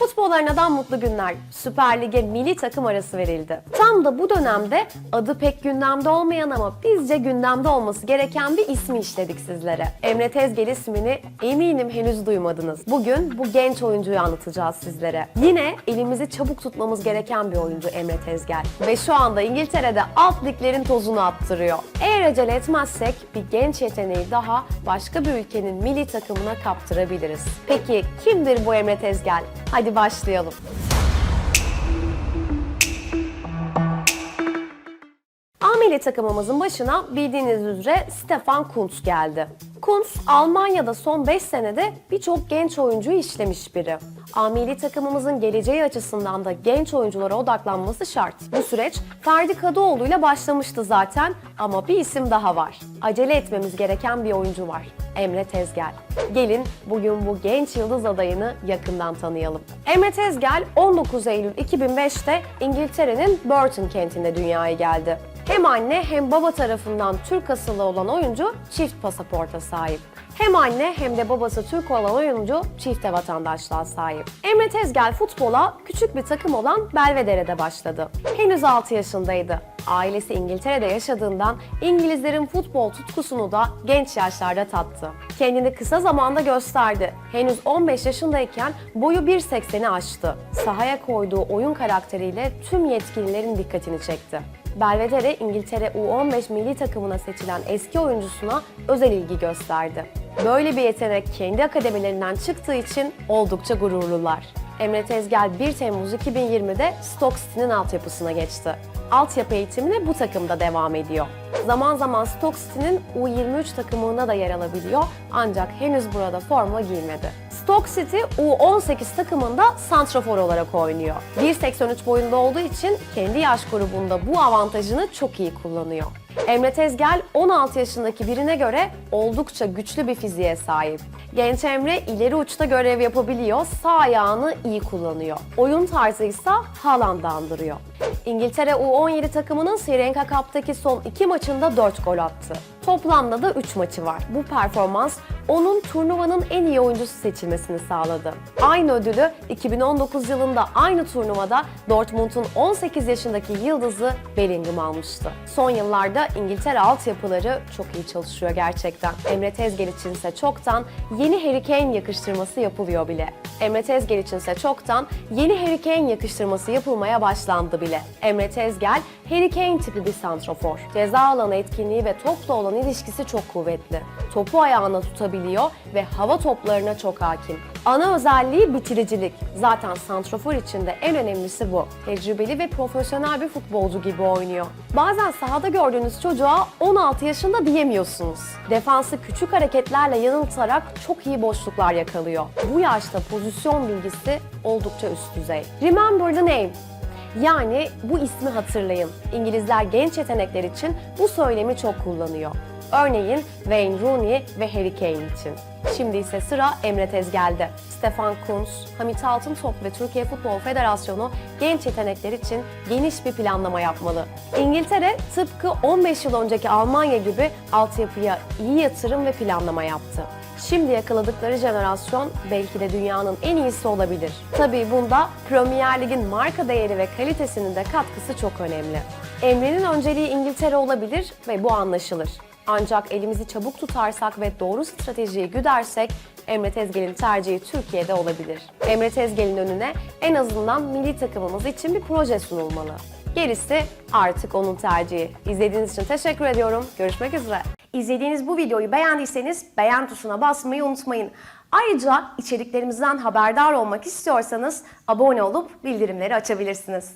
Futbollarından mutlu günler. Süper Lig'e milli takım arası verildi. Tam da bu dönemde adı pek gündemde olmayan ama bizce gündemde olması gereken bir ismi işledik sizlere. Emre Tezgel ismini eminim henüz duymadınız. Bugün bu genç oyuncuyu anlatacağız sizlere. Yine elimizi çabuk tutmamız gereken bir oyuncu Emre Tezgel. Ve şu anda İngiltere'de alt liglerin tozunu attırıyor. Eğer acele etmezsek bir genç yeteneği daha başka bir ülkenin milli takımına kaptırabiliriz. Peki kimdir bu Emre Tezgel? Hadi başlayalım. A milli takımımızın başına bildiğiniz üzere Stefan Kuntz geldi. Kuntz, Almanya'da son 5 senede birçok genç oyuncuyu işlemiş biri. A milli takımımızın geleceği açısından da genç oyunculara odaklanması şart. Bu süreç Ferdi Kadıoğlu ile başlamıştı zaten ama bir isim daha var. Acele etmemiz gereken bir oyuncu var. Emre Tezgel. Gelin bugün bu genç yıldız adayını yakından tanıyalım. Emre Tezgel 19 Eylül 2005'te İngiltere'nin Burton kentinde dünyaya geldi. Hem anne hem baba tarafından Türk asıllı olan oyuncu çift pasaporta sahip. Hem anne hem de babası Türk olan oyuncu çifte vatandaşlığa sahip. Emre Tezgel futbola küçük bir takım olan Belvedere'de başladı. Henüz 6 yaşındaydı. Ailesi İngiltere'de yaşadığından İngilizlerin futbol tutkusunu da genç yaşlarda tattı. Kendini kısa zamanda gösterdi. Henüz 15 yaşındayken boyu 1.80'i aştı. Sahaya koyduğu oyun karakteriyle tüm yetkililerin dikkatini çekti. Belvedere İngiltere U15 milli takımına seçilen eski oyuncusuna özel ilgi gösterdi. Böyle bir yetenek kendi akademilerinden çıktığı için oldukça gururlular. Emre Tezgel 1 Temmuz 2020'de Stoke City'nin altyapısına geçti. Altyapı eğitimine bu takımda devam ediyor. Zaman zaman Stoke City'nin U23 takımına da yer alabiliyor ancak henüz burada forma giymedi. Stoke City U18 takımında santrafor olarak oynuyor. 1.83 boyunda olduğu için kendi yaş grubunda bu avantajını çok iyi kullanıyor. Emre Tezgel 16 yaşındaki birine göre oldukça güçlü bir fiziğe sahip. Genç Emre ileri uçta görev yapabiliyor, sağ ayağını iyi kullanıyor. Oyun tarzı ise Haaland'ı andırıyor. İngiltere U17 takımının Sri Lanka Cup'taki son iki maçında 4 gol attı. Toplamda da 3 maçı var. Bu performans onun turnuvanın en iyi oyuncusu seçilmesini sağladı. Aynı ödülü 2019 yılında aynı turnuvada Dortmund'un 18 yaşındaki yıldızı Bellingham almıştı. Son yıllarda İngiltere altyapıları çok iyi çalışıyor gerçekten. Emre Tezgel içinse çoktan yeni Harry Kane yakıştırması yapılıyor bile. Emre Tezgel içinse çoktan yeni Harry Kane yakıştırması yapılmaya başlandı bile. Emre Tezgel, Harry Kane tipi bir santrofor. Ceza alanı etkinliği ve topla olan ilişkisi çok kuvvetli. Topu ayağına tutabiliyor ve hava toplarına çok hakim. Ana özelliği bitiricilik. Zaten santrofor için de en önemlisi bu. Tecrübeli ve profesyonel bir futbolcu gibi oynuyor. Bazen sahada gördüğünüz çocuğa 16 yaşında diyemiyorsunuz. Defansı küçük hareketlerle yanıltarak çok iyi boşluklar yakalıyor. Bu yaşta pozisyon bilgisi oldukça üst düzey. Remember the name. Yani bu ismi hatırlayın. İngilizler genç yetenekler için bu söylemi çok kullanıyor. Örneğin Wayne Rooney ve Harry Kane için. Şimdi ise sıra Emre Tezgel'de. Stefan Kuntz, Hamit Altıntop ve Türkiye Futbol Federasyonu genç yetenekler için geniş bir planlama yapmalı. İngiltere tıpkı 15 yıl önceki Almanya gibi altyapıya iyi yatırım ve planlama yaptı. Şimdi yakaladıkları jenerasyon belki de dünyanın en iyisi olabilir. Tabii bunda Premier Lig'in marka değeri ve kalitesinin de katkısı çok önemli. Emre'nin önceliği İngiltere olabilir ve bu anlaşılır. Ancak elimizi çabuk tutarsak ve doğru stratejiyi güdersek Emre Tezgel'in tercihi Türkiye'de olabilir. Emre Tezgel'in önüne en azından milli takımımız için bir proje sunulmalı. Gerisi artık onun tercihi. İzlediğiniz için teşekkür ediyorum. Görüşmek üzere. İzlediğiniz bu videoyu beğendiyseniz beğen tuşuna basmayı unutmayın. Ayrıca içeriklerimizden haberdar olmak istiyorsanız abone olup bildirimleri açabilirsiniz.